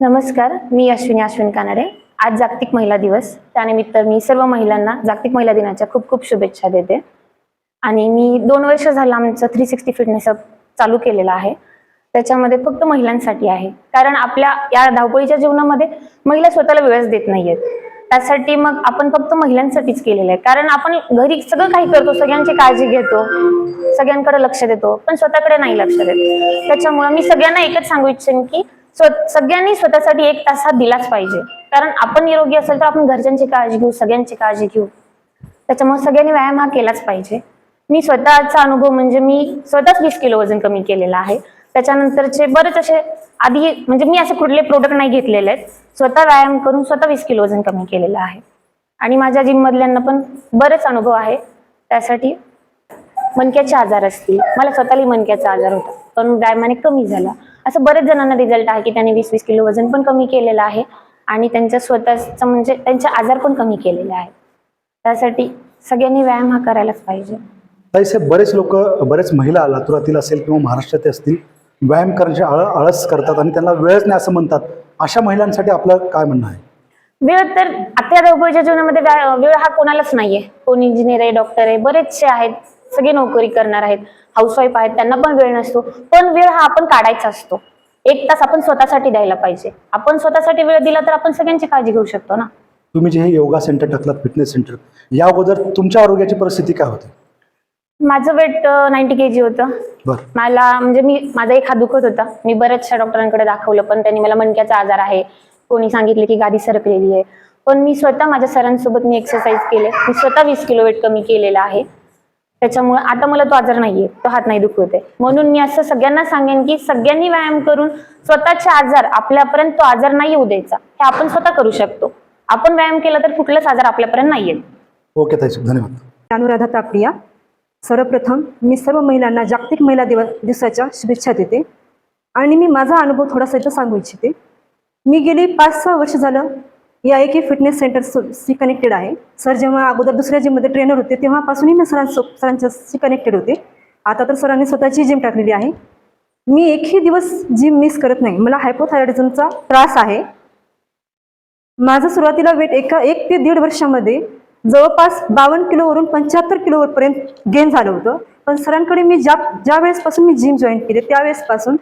नमस्कार मी अश्विनी अश्विन कानडे. आज जागतिक महिला दिवस. त्यानिमित्त मी सर्व महिलांना जागतिक महिला दिनाच्या खूप खूप शुभेच्छा देते. आणि मी दोन वर्ष झालं आमचं थ्री सिक्स्टी फिटनेस चालू केलेलं आहे. त्याच्यामध्ये फक्त महिलांसाठी आहे. कारण आपल्या या धावपळीच्या जीवनामध्ये महिला स्वतःला वेळच देत नाहीयेत. त्यासाठी मग आपण फक्त महिलांसाठीच केलेलं आहे. कारण आपण घरी सगळं काही करतो सगळ्यांची काळजी घेतो सगळ्यांकडे लक्ष देतो पण स्वतःकडे नाही लक्ष देत. त्याच्यामुळे मी सगळ्यांना एकच सांगू इच्छेन की सगळ्यांनी स्वतःसाठी एक तास हा दिलाच पाहिजे. कारण आपण निरोगी असेल तर आपण घरच्यांची काळजी घेऊ सगळ्यांची काळजी घेऊ. त्याच्यामुळे सगळ्यांनी व्यायाम हा केलाच पाहिजे. मी स्वतःचा अनुभव म्हणजे मी स्वतःच वीस किलो वजन कमी केलेलं आहे. त्याच्यानंतरचे बरेच असे आधी म्हणजे मी असे कुठले प्रोडक्ट नाही घेतलेले आहेत. स्वतः व्यायाम करून स्वतः वीस किलो वजन कमी केलेलं आहे. आणि माझ्या जिममधल्यांना पण बरेच अनुभव आहे. त्यासाठी मणक्याचे आजार असतील. मला स्वतःला मणक्याचा आजार होता. पण व्यायामाने कमी झाला. असं बरेच जणांना रिझल्ट आहे की त्यांनी वीस वीस किलो वजन पण कमी केलेलं आहे आणि त्यांच्या स्वतःचं म्हणजे त्यांचे आजार पण कमी केलेले आहेत. त्यासाठी सगळ्यांनी व्यायाम हा करायलाच पाहिजे. साहेब बरेच लोक बरेच महिला लातुरातील असेल किंवा महाराष्ट्रातील असतील व्यायाम करण्याचे आळ आळस करतात आणि त्यांना वेळच नाही असं म्हणतात. अशा महिलांसाठी आपलं काय म्हणणं आहे? वेळ तर आता धावपळीच्या जीवनामध्ये वेळ हा कोणालाच नाहीये. कोण इंजिनियर आहे डॉक्टर आहे बरेचसे आहेत. सगळे नोकरी करणार आहेत. हाऊसवाईफ आहेत त्यांना पण वेळ नसतो. पण वेळ हा आपण काढायचा असतो. एक तास आपण स्वतःसाठी द्यायला पाहिजे. आपण स्वतःसाठी वेळ दिला तर आपण सगळ्यांची काळजी घेऊ शकतो ना? तुम्ही जे हे योगा सेंटर टाकलात फिटनेस सेंटर या अगोदर तुमच्या आरोग्याची परिस्थिती काय होती? माझं वेट नाईन्टी के जी होतं. मला म्हणजे मी माझा एक हात दुखत होता. मी बऱ्याचशा डॉक्टरांकडे दाखवलं पण त्यांनी मला मणक्याचा आजार आहे. कोणी सांगितले की गादी सरकलेली आहे. पण मी स्वतः माझ्या सरांसोबत मी एक्सरसाइज केले. मी स्वतः वीस किलो वेट कमी केलेला आहे. त्याच्यामुळे आता मला तो आजार नाहीये तो हात नाही दुखत आहे म्हणून मी असं सगळ्यांना सांगेन की सगळ्यांनी व्यायाम करून स्वतःचे आजार आपल्यापर्यंत तो आजार नाही येऊ द्यायचा हे आपण स्वतः करू शकतो. आपण व्यायाम केला तर कुठलाच आजार आपल्यापर्यंत नाही येत ओके ताई धन्यवाद. अनुराधा तापडिया सर्वप्रथम मी सर्व महिलांना जागतिक महिला दिवस दिवसाच्या शुभेच्छा देते. आणि मी माझा अनुभव थोडासा इथं सांगू इच्छिते. मी गेली पाच सहा वर्ष झालं या एक फिटनेस सेंटरशी कनेक्टेड आहे. सर जेव्हा अगोदर दुसऱ्या जिममध्ये ट्रेनर होते तेव्हापासूनही मी सरांसो सरांच्याशी कनेक्टेड होते. आता तर सरांनी स्वतःची जिम टाकलेली आहे. मी एकही दिवस जिम मिस करत नाही. मला हायपोथायरॉइडिझमचा त्रास आहे. माझं सुरुवातीला वेट एका एक ते दीड वर्षामध्ये जवळपास बावन्न किलोवरून पंच्याहत्तर किलोवरपर्यंत गेन झालं होतं. पण सरांकडे मी ज्या ज्या वेळेसपासून मी जिम जॉईन केले त्यावेळेसपासून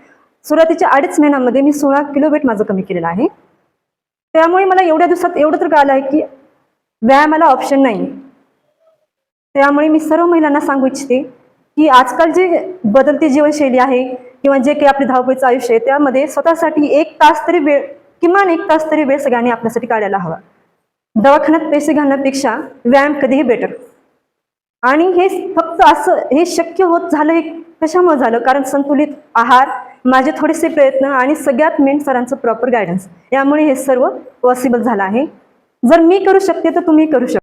सुरुवातीच्या अडीच महिन्यामध्ये मी सोळा किलो वेट माझं कमी केलेलं आहे. त्यामुळे मला एवढ्या दिवसात एवढं तर कळालं आहे की व्यायामाला ऑप्शन नाही. त्यामुळे मी सर्व महिलांना सांगू इच्छिते की आजकाल जे बदलती जीवनशैली आहे किंवा जे काही आपले धावपळीचं आयुष्य आहे त्यामध्ये स्वतःसाठी एक तास तरी वेळ किमान एक तास तरी वेळ सगळ्यांनी आपल्यासाठी काढायला हवा. दवाखान्यात पैसे घालण्यापेक्षा व्यायाम कधीही बेटर आणि हे फक्त असं हे शक्य होत झालं हे कशामुळे झालं? कारण संतुलित आहार माझे थोडेसे प्रयत्न आणि सगळ्यात मेन सरांचं प्रॉपर गायडन्स यामुळे हे सर्व पॉसिबल झालं आहे. जर मी करू शकते तर तुम्ही करू शकता.